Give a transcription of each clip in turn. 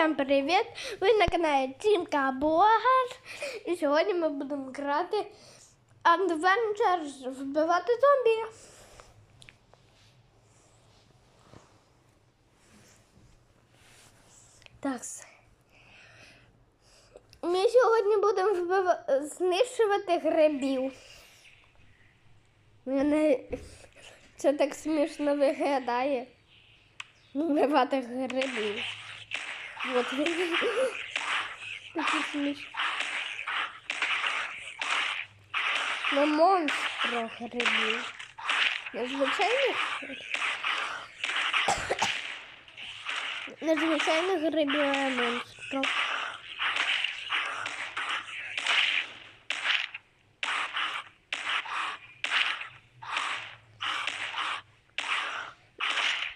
Всім привіт! Ви на каналі Тімка Блогер. І сьогодні ми будемо грати Adventures вбивати зомбі. Так. Ми сьогодні будемо вбива... знищувати грибів. Мене це так смішно виглядає. Вбивати грибів. Вот. Ну, монстро грибів. Незвичайних. Незвичайних грибів, а монстро.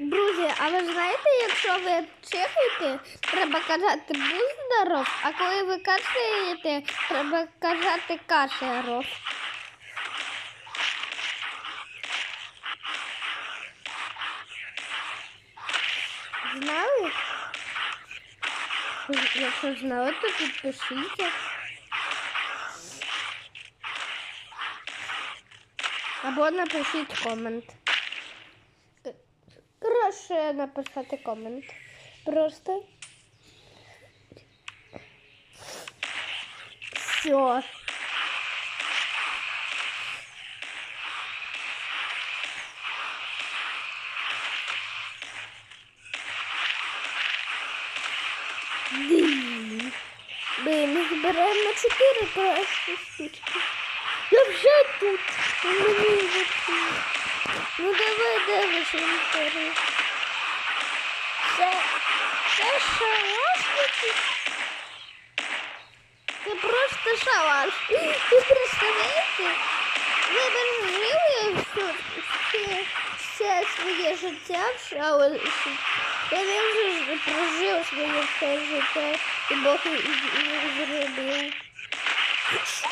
Друзі, а ви знаєте, якщо ви чихаєте, треба казати будь здоров, а коли ви кашляєте, треба казати кашеров. Знали? Якщо знали, то підпишіться. Або напишіть комент. Краще написати комент. Просто. Все. Ми ми збираємо на 4 кращі штучки. Я вже тут. Мені вже тут. Ну давай дивись інтери. Це, це шалаш якийсь. Це просто шалаш. Ви представляєте? Ви жили все, все, все своє життя в шалаші. Я не вже прожив своє все життя і Бог їх зробив. Що?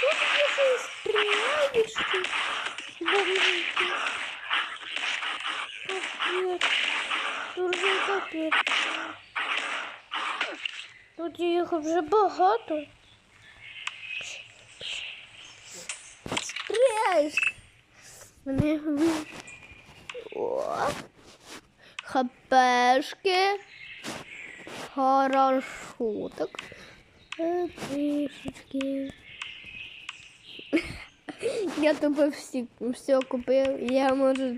Тут якісь стріляночки. Бомжики. Капець. Тут їх вже багато. Стріляй. Вони ви- О. Хапешки. Хорошо. Так. Трішечки. Я тобі всі, все купив. Я можу.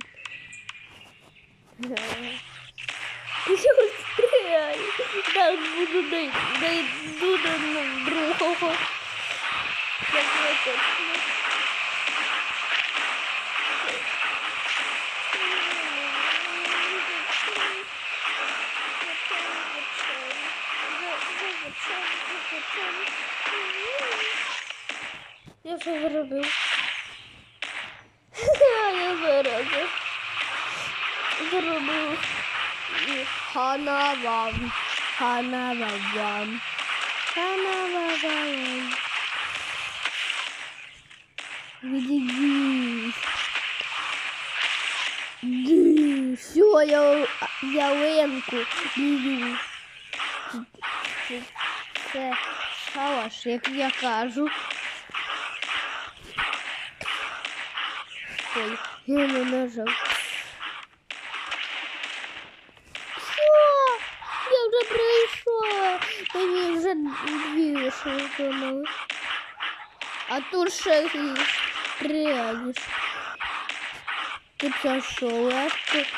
Я Так буду дойду до другого. Я що зробив? Вам. Хана вам. Відійдіть. Ді, Все, я ялинку дію. Це шалаш, як я кажу. Ой, я не нажав. Все, я вже прийшла. Мені вже виконали. А тут і стріляєш. Ти це що, легко?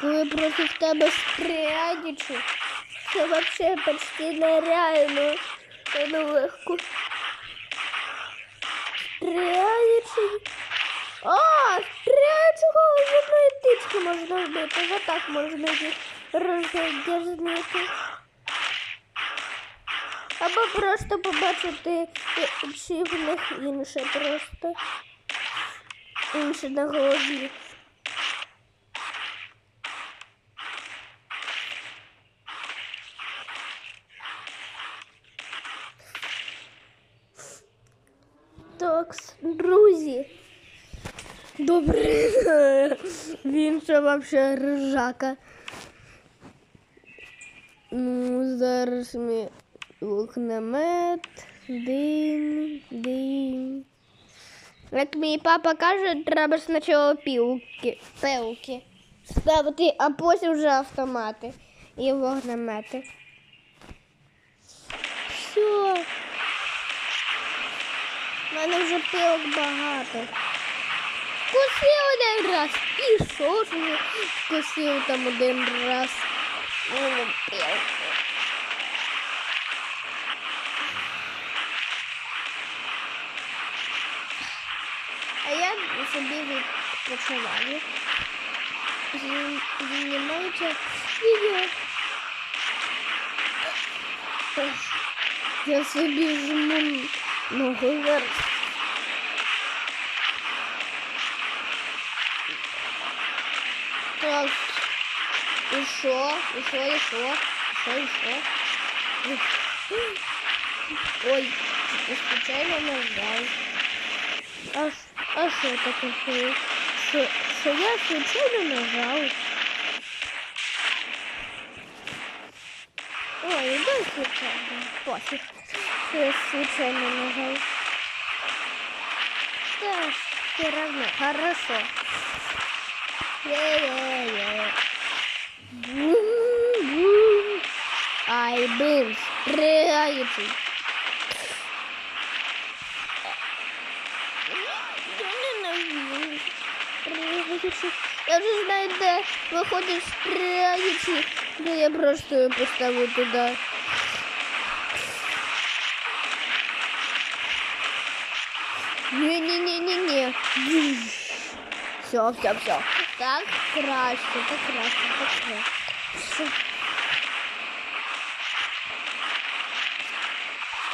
Коли проти тебе стріляють, це взагалі почти нереально. Воно легко. Стріляючи. А, стріляючого з одної тички можна вбити. За так можна їх роздягнути. Або просто побачити, чи в них інше просто. Інше на голові. Так, друзі. Добре. Він ще вообще ржака. Ну, зараз ми вогнемет, дим, дим. Як мій папа каже, треба спочатку пілки, пилки ставити, а потім вже автомати і вогнемети. Все. У мене вже пилок багато. Вкусив один раз. І що ж ви вкусив там один раз. Ну, пилку. А я собі відпочиваю. Зні- Знімаючи відео. Я собі жму ногу зараз. Так. І що? І що, і що? І що, і що? Ой, случайно нажал. А, ш- а що таке? Що, що, що я случайно нажал? Ой, дай случайно. Пофиг. Что я случайно нажал. Да, все равно. Хорошо. Е-е-е. Бум-бум. Ай, был стреляющий. стреляющих. Я вже знаю, де виходить стреляючий. Да я просто його поставлю туди. Не-не-не-не-не. Все, все, все. Так краще, так краще, так краще. Все.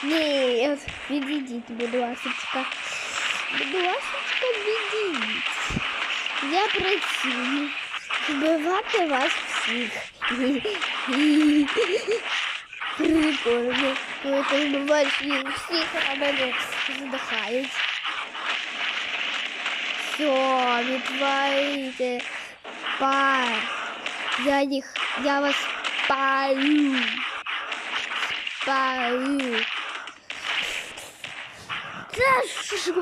Ні, відійдіть, будь ласочка. Будь ласочка, відійдіть. Я працюю. Вбивати вас всіх. Прикольно. Коли ти вбиваєш їх всіх, а мене задихають. Все, відвалите. Пар. Я їх, я вас палю. Палю. Це що?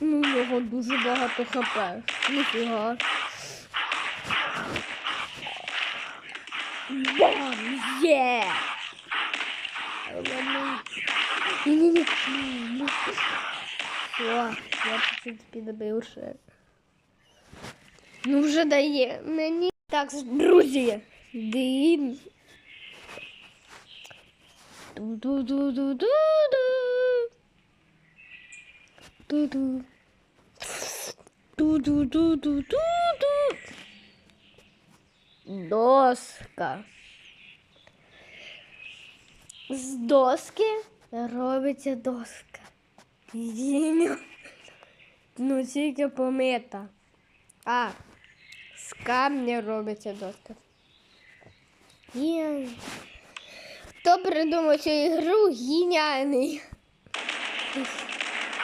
Ну, у нього дуже багато хп. Ніфіга. Бам! Є! Ні-ні-ні. Все, я в принципі добив ще. Ну вже дає мені. Так, друзі. Дим. Ду-ду-ду-ду-ду-ду. Ду-ду. Ду-ду-ду-ду-ду-ду. Доска. З доски робиться доска. Ну тільки помита. А, з камня робиться доска. Хто придумав цю ігру геніальний.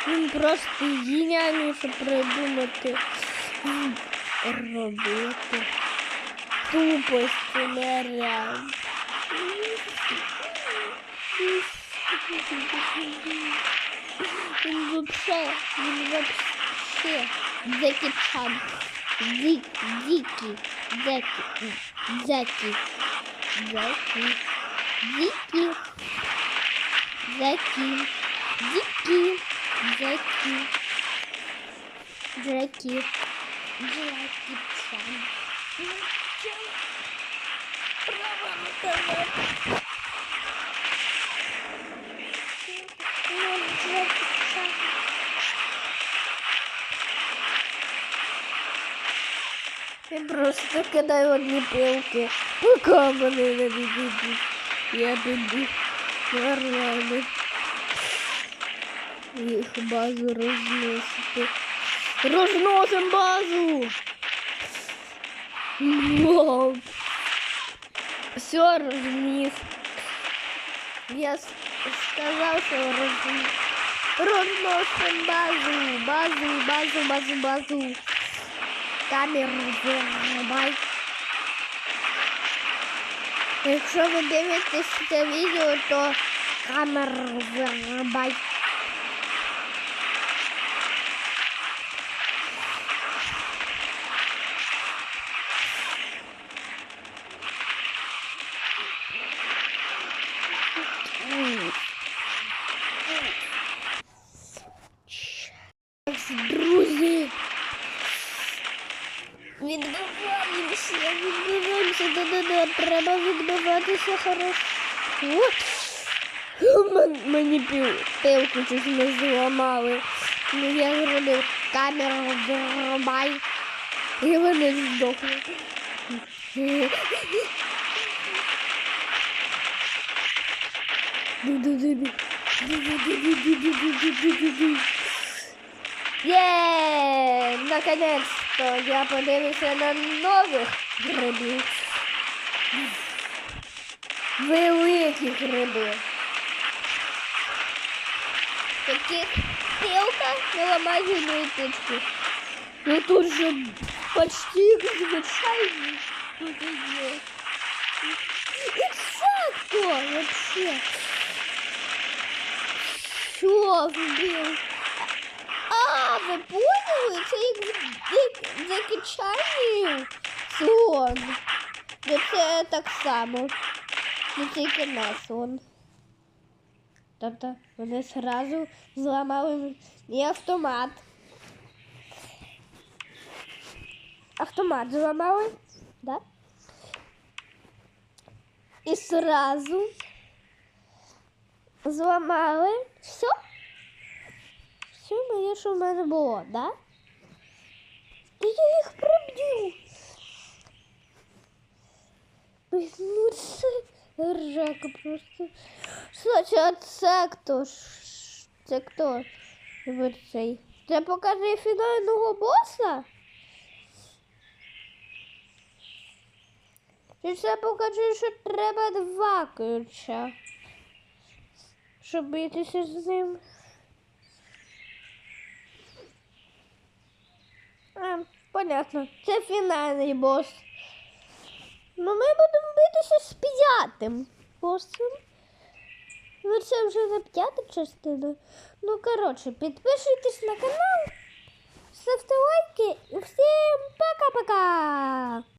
Він просто геніальний, щоб придумати робити. Тупості нереально. Він вообще, він вообще Зекі Чан. Дик, Дикий, Зекі, Зекі, Зекі, Дикий, Зекі, Дикий, Зекі, Зекі, Зекі Чан. Право на. Ну, Зекі Чан. Я просто кидаю одні пилки, поки вони не відійдуть. Я піду нормально їх базу розносити. Розносим базу! Вау! Все розніс. Я с- сказав, що розніс. розносим базу, базу, базу, базу, базу. Камеру вирубай. Якщо ви дивитесь це відео, то камеру вирубай. пробовать все хорошо. Мені пилку чуть не зламали. Ну я зробив камеру, вирубай. І вони здохли. Еее, наконец-то я подивився на нових грибів. Великі гриби. Таких пилка не ламає ниточки. Ну тут же почти як звичайні. Тут є. Ексакто вообще. Що вбив? А, ви поняли? Це як з- закичання сон. Ну це так само. Ну тільки не сон. Тобто вони зразу зламали і автомат. Автомат зламали, да? І сразу зламали. Все? Все моє, що в мене було, да? Ржака просто. Слухай, а це хто? Це хто? Ви цей? Це покаже фінального боса? Чи це покаже, що треба два ключа? Щоб битися з ним? А, понятно. Це фінальний бос. Ну, ми будемо битися з п'ятим боссом. Ну, це вже не п'ята частина. Ну, коротше, підписуйтесь на канал, ставте лайки і всім пока-пока!